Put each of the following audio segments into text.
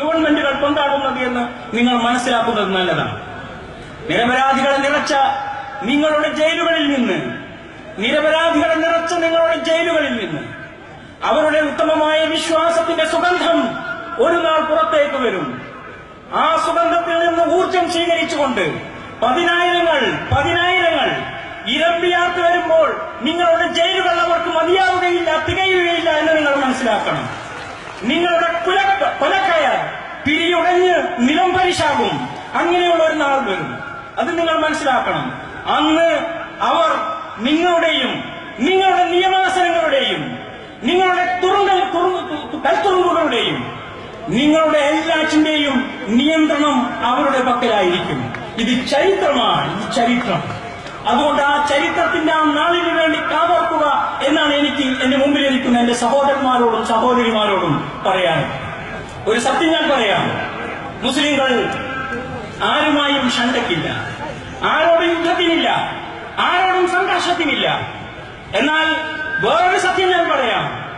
ഗവൺമെന്റുകൾ കൊണ്ടാടുന്നത് എന്ന് നിങ്ങൾ മനസ്സിലാക്കുന്നത് നല്ലതാണ്. നിരപരാധികളെ നിറച്ച നിങ്ങളുടെ ജയിലുകളിൽ നിന്ന് നിരപരാധികളെ നിറച്ച നിങ്ങളുടെ ജയിലുകളിൽ നിന്ന് അവരുടെ ഉത്തമമായ വിശ്വാസത്തിന്റെ സുഗന്ധം ഒരു നാൾ പുറത്തേക്ക് വരും. ആ സുഗന്ധത്തിൽ നിന്ന് ഊർജം സ്വീകരിച്ചുകൊണ്ട് പതിനായിരങ്ങൾ പതിനായിരങ്ങൾ ഇരമ്പിയാർത്ത് വരുമ്പോൾ നിങ്ങളുടെ ജയിലുകൾ അവർക്ക് മതിയാവുകയില്ല തികയുകയില്ല എന്ന് നിങ്ങൾ മനസ്സിലാക്കണം. നിങ്ങളുടെ കുല കൊലക്കയ പിരിയുടഞ്ഞ് നിലം പരിശാകും അങ്ങനെയുള്ള ഒരു നാൾ വരും. അത് നിങ്ങൾ മനസ്സിലാക്കണം. അന്ന് അവർ നിങ്ങളുടെയും നിങ്ങളുടെ നിയമാസനങ്ങളുടെയും നിങ്ങളുടെ തുറങ്ക കൽത്തുറുമ്പുകളുടെയും നിങ്ങളുടെ എല്ലാറ്റിന്റെയും നിയന്ത്രണം അവരുടെ പക്കലായിരിക്കും. ഇത് ചരിത്രമാണ്. ഇത് ചരിത്രം. അതുകൊണ്ട് ആ ചരിത്രത്തിന്റെ ആ നാളിന് വേണ്ടി കാതോർക്കുക എന്നാണ് എനിക്ക് എന്റെ മുമ്പിലിരിക്കുന്ന എന്റെ സഹോദരന്മാരോടും സഹോദരിമാരോടും പറയാൻ ഒരു സത്യം ഞാൻ പറയാം. മുസ്ലിങ്ങൾ ആരുമായും ഷണ്ടക്കില്ല ആരോടും യുദ്ധത്തിനില്ല. ആരോടും സംഘർഷത്തിനില്ല. എന്നാൽ വേറൊരു സത്യം ഞാൻ പറയാം.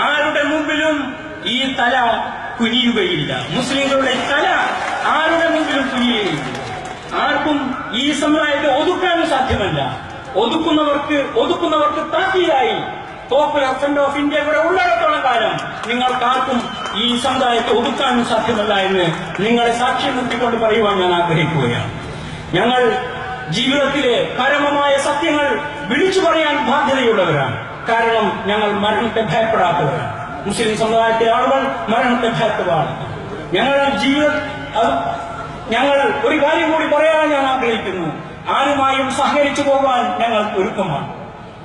ആരുടെ മുമ്പിലും ഈ തല കുനിയുകയില്ല. മുസ്ലിങ്ങളുടെ തല ആരുടെ മുമ്പിലും കുനിയുകയില്ല. ആർക്കും ഈ സമുദായത്തെ ഒതുക്കാനും സാധ്യമല്ല. ഒതുക്കുന്നവർക്ക് ഒതുക്കുന്നവർക്ക് താക്കിയായി പോപ്പുലർ ഫ്രണ്ട് ഓഫ് ഇന്ത്യ ഇവിടെ ഉള്ളിടത്തോളം കാലം നിങ്ങൾക്കാർക്കും ഈ സമുദായത്തെ ഒതുക്കാനും സാധ്യമല്ല എന്ന് നിങ്ങളെ സാക്ഷ്യം നിർത്തിക്കൊണ്ട് പറയുവാൻ ഞാൻ ആഗ്രഹിക്കുകയാണ്. ഞങ്ങൾ ജീവിതത്തിലെ പരമമായ സത്യങ്ങൾ വിളിച്ചു പറയാൻ ബാധ്യതയുള്ളവരാണ്. കാരണം ഞങ്ങൾ മരണത്തെ ഭയപ്പെടാത്തവരാണ്. മുസ്ലിം സമുദായത്തിലെ ആളുകൾ മരണത്തെ ഭയപ്പെടുവാണ് ഞങ്ങളുടെ ജീവിത ഞങ്ങൾ ഒരു കാര്യം കൂടി പറയാൻ ഞാൻ ആഗ്രഹിക്കുന്നു. ആരുമായും സഹകരിച്ചു പോകാൻ ഞങ്ങൾ ഒരുക്കമാണ്.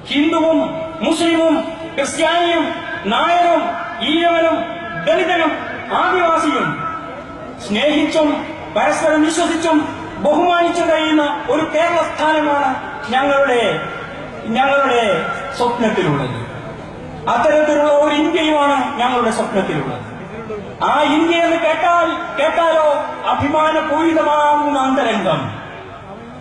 ഹിന്ദുവും മുസ്ലിമും ക്രിസ്ത്യാനിയും നായരും ഈഴവനും ദളിതനും ആദിവാസിയും സ്നേഹിച്ചും പരസ്പരം വിശ്വസിച്ചും ബഹുമാനിച്ചും കഴിയുന്ന ഒരു കേരള സ്ഥാനമാണ് ഞങ്ങളുടെ ഞങ്ങളുടെ സ്വപ്നത്തിലുള്ളത്. അത്തരത്തിലുള്ള ഒരു ഇന്ത്യയുമാണ് ഞങ്ങളുടെ സ്വപ്നത്തിലുള്ളത്. ആ ഇന്ത്യ എന്ന് കേട്ടാൽ കേട്ടാലോ അഭിമാനപൂരിതമാകുന്ന അന്തരംഗം.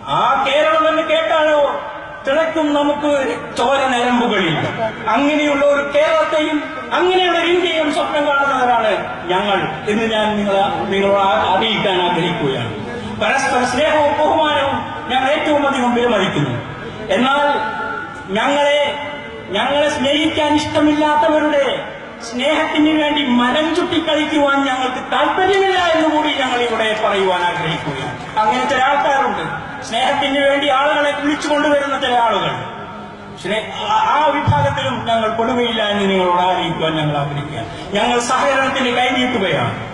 ആ കേരളം എന്ന് കേട്ടാലോ തിളക്കും നമുക്ക് ചോര നരമ്പുകളിൽ അങ്ങനെയുള്ള ഒരു കേരളത്തെയും അങ്ങനെയുള്ള ഇന്ത്യയും സ്വപ്നം കാണുന്നവരാണ് ഞങ്ങൾ എന്ന് ഞാൻ നിങ്ങളെ നിങ്ങളോട് അറിയിക്കാൻ ആഗ്രഹിക്കുകയാണ്. പരസ്പര സ്നേഹവും ബഹുമാനവും ഞങ്ങൾ ഏറ്റവും അധികം വിലമതിക്കുന്നു. എന്നാൽ ഞങ്ങളെ ഞങ്ങളെ സ്നേഹിക്കാൻ ഇഷ്ടമില്ലാത്തവരുടെ സ്നേഹത്തിന് വേണ്ടി മരം ചുട്ടിക്കളിക്കുവാൻ ഞങ്ങൾക്ക് താല്പര്യമില്ല എന്ന് കൂടി ഞങ്ങൾ ഇവിടെ പറയുവാൻ ആഗ്രഹിക്കുകയാണ്. അങ്ങനെ ചില ആൾക്കാരുണ്ട് സ്നേഹത്തിന് വേണ്ടി ആളുകളെ വിളിച്ചു കൊണ്ടുവരുന്ന ചില ആളുകൾ. ആ- വിഭാഗത്തിലും ഞങ്ങൾ കൊടുകയില്ല എന്ന് നിങ്ങളോട് അറിയിക്കുവാൻ ഞങ്ങൾ ആഗ്രഹിക്കുക ഞങ്ങൾ സഹകരണത്തിന് കൈനീട്ടുകയാണ്.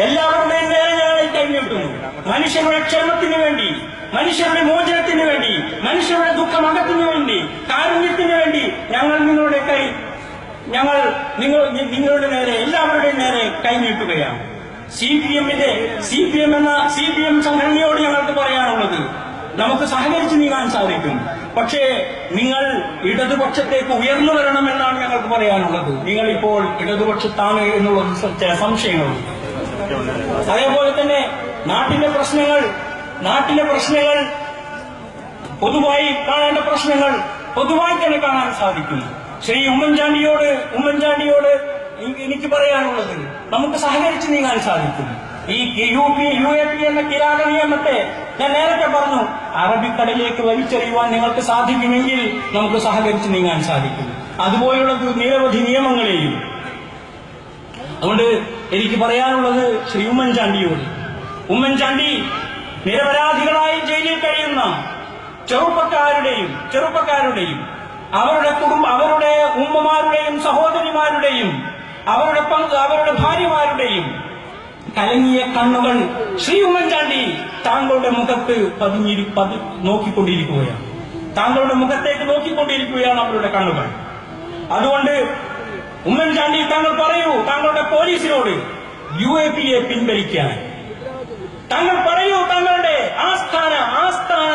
എല്ലാവരുടെയും നേരെ ഞങ്ങൾ കൈനീട്ടുന്നു. മനുഷ്യരുടെ ക്ഷേമത്തിന് വേണ്ടി മനുഷ്യരുടെ മോചനത്തിന് വേണ്ടി മനുഷ്യരുടെ ദുഃഖമകത്തിന് വേണ്ടി കാരുണ്യത്തിന് വേണ്ടി ഞങ്ങൾ നിങ്ങളുടെ കൈ ഞങ്ങൾ നിങ്ങൾ നിങ്ങളുടെ നേരെ എല്ലാവരുടെയും നേരെ കൈനീട്ടുകയാണ് സി പി എമ്മിന്റെ സി പി എം എന്ന സി പി എം സംഘടനയോട് ഞങ്ങൾക്ക് പറയാനുള്ളത് നമുക്ക് സഹകരിച്ച് നീങ്ങാൻ സാധിക്കും. പക്ഷേ നിങ്ങൾ ഇടതുപക്ഷത്തേക്ക് ഉയർന്നു വരണം എന്നാണ് ഞങ്ങൾക്ക് പറയാനുള്ളത്. നിങ്ങൾ ഇപ്പോൾ ഇടതുപക്ഷത്താണ് എന്നുള്ളത് ചില സംശയങ്ങളുണ്ട്. അതേപോലെ തന്നെ നാട്ടിലെ പ്രശ്നങ്ങൾ നാട്ടിലെ പ്രശ്നങ്ങൾ പൊതുവായി കാണേണ്ട പ്രശ്നങ്ങൾ പൊതുവായി തന്നെ കാണാൻ സാധിക്കും. ശ്രീ ഉമ്മൻചാണ്ടിയോട് ഉമ്മൻചാണ്ടിയോട് എനിക്ക് പറയാനുള്ളത് നമുക്ക് സഹകരിച്ച് നീങ്ങാൻ സാധിക്കും. ഈ U P U A P എന്ന കിരാത നിയമത്തെ ഞാൻ നേരത്തെ പറഞ്ഞു അറബിക്കടലിലേക്ക് വലിച്ചെറിയുവാൻ നിങ്ങൾക്ക് സാധിക്കുമെങ്കിൽ നമുക്ക് സഹകരിച്ച് നീങ്ങാൻ സാധിക്കും. അതുപോലുള്ള നിരവധി നിയമങ്ങളെയും. അതുകൊണ്ട് എനിക്ക് പറയാനുള്ളത് ശ്രീ ഉമ്മൻചാണ്ടിയോട്. ഉമ്മൻചാണ്ടി നിരപരാധികളായി ജയിലിൽ കഴിയുന്ന ചെറുപ്പക്കാരുടെയും ചെറുപ്പക്കാരുടെയും അവരുടെ കുടുംബം അവരുടെ ഉമ്മമാരുടെയും സഹോദരിമാരുടെയും അവരുടെ പങ്ക് അവരുടെ ഭാര്യമാരുടെയും കലങ്ങിയ കണ്ണുകൾ ശ്രീ ഉമ്മൻചാണ്ടി താങ്കളുടെ മുഖത്ത് പതിഞ്ഞിരി പതി നോക്കിക്കൊണ്ടിരിക്കുകയാണ്. താങ്കളുടെ മുഖത്തേക്ക് നോക്കിക്കൊണ്ടിരിക്കുകയാണ് അവരുടെ കണ്ണുകൾ. അതുകൊണ്ട് ഉമ്മൻചാണ്ടി താങ്കൾ പറയൂ താങ്കളുടെ പോലീസിനോട് യു എ പി എ പിൻവലിക്കാൻ. താങ്കൾ പറയൂ താങ്കളുടെ ആസ്ഥാന ആസ്ഥാന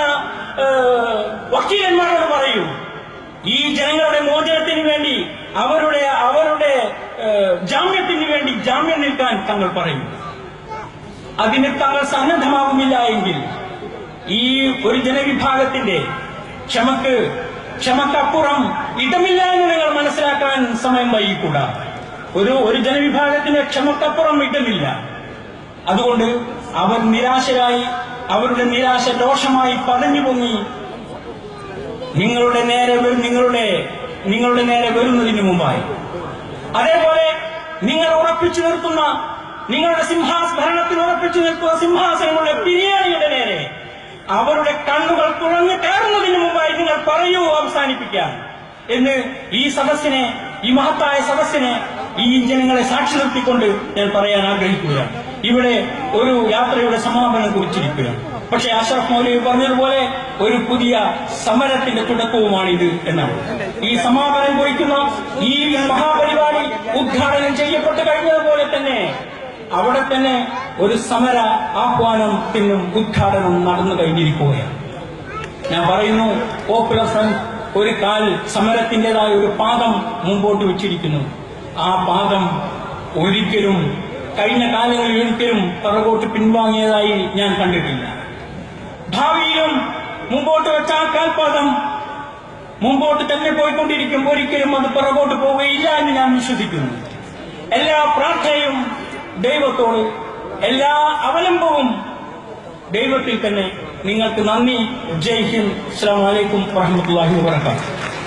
വക്കീലന്മാരോട് പറയൂ. ഈ ജനങ്ങളുടെ മോചനത്തിന് വേണ്ടി അവരുടെ അവരുടെ ജാമ്യത്തിന് വേണ്ടി ജാമ്യം നിൽക്കാൻ തങ്ങൾ പറയും. അതിന് തങ്ങൾ സന്നദ്ധമാകുന്നില്ല എങ്കിൽ ഈ ഒരു ജനവിഭാഗത്തിന്റെ ക്ഷമക്ക് ക്ഷമക്കപ്പുറം ഇടമില്ല എന്ന് നിങ്ങൾ മനസ്സിലാക്കാൻ സമയം വൈകിക്കൂടാ. ഒരു ഒരു ജനവിഭാഗത്തിന് ക്ഷമക്കപ്പുറം ഇടമില്ല. അതുകൊണ്ട് അവർ നിരാശരായി അവരുടെ നിരാശ ദോഷമായി പതഞ്ഞു പൊങ്ങി നിങ്ങളുടെ നേരെ നിങ്ങളുടെ നിങ്ങളുടെ നേരെ വരുന്നതിന് മുമ്പായി. അതേപോലെ നിങ്ങൾ ഉറപ്പിച്ചു നിർത്തുന്ന നിങ്ങളുടെ സിംഹാസ ഭരണത്തിൽ ഉറപ്പിച്ചു നിൽക്കുന്ന സിംഹാസനങ്ങളുടെ ബിരിയാണിയുടെ നേരെ അവരുടെ കണ്ണുകൾ തുറന്നു കയറുന്നതിന് മുമ്പായി നിങ്ങൾ പറയൂ അവസാനിപ്പിക്കാൻ എന്ന് ഈ സദസ്സിനെ ഈ മഹത്തായ സദസ്സിനെ ഈ ജനങ്ങളെ സാക്ഷി നിർത്തിക്കൊണ്ട് ഞാൻ പറയാൻ ആഗ്രഹിക്കുക ഇവിടെ ഒരു യാത്രയുടെ സമാപനം കുറിച്ചിരിക്കുകയാണ്. പക്ഷേ അഷറഫ് മൗലവി പറഞ്ഞതുപോലെ ഒരു പുതിയ സമരത്തിന്റെ തുടക്കവുമാണിത് എന്നാണ്. ഈ സമാപനം കുറിക്കുന്ന ഈ മഹാപരിപാടി ഉദ്ഘാടനം ചെയ്യപ്പെട്ട് കഴിഞ്ഞതുപോലെ തന്നെ അവിടെ തന്നെ ഒരു സമര ആഹ്വാനത്തിനും ഉദ്ഘാടനം നടന്നു കഴിഞ്ഞിരിക്കുകയാണ്. ഞാൻ പറയുന്നു പോപ്പുലർ ഫ്രണ്ട് ഒരു കാൽ സമരത്തിന്റെതായ ഒരു പാദം മുമ്പോട്ട് വെച്ചിരിക്കുന്നു. ആ പാദം ഒരിക്കലും കഴിഞ്ഞ കാലങ്ങളിൽ ഒരിക്കലും പിറകോട്ട് പിൻവാങ്ങിയതായി ഞാൻ കണ്ടിട്ടില്ല. ഭാവിയിലും മുമ്പോട്ട് വെച്ച ആ കാൽപാദം മുമ്പോട്ട് തന്നെ പോയിക്കൊണ്ടിരിക്കും. ഒരിക്കലും അത് പുറകോട്ട് പോവുകയില്ല എന്ന് ഞാൻ വിശ്വസിക്കുന്നു. എല്ലാ പ്രാർത്ഥനയും ദൈവത്തോട് എല്ലാ അവലംബവും ദൈവത്തിൽ തന്നെ. നിങ്ങൾക്ക് നന്ദി. ജയ് ഹിന്ദ്. അസ്സാം വലൈക്കും വാഹമത്തല്ലാഹി വാബർക്കാത്തു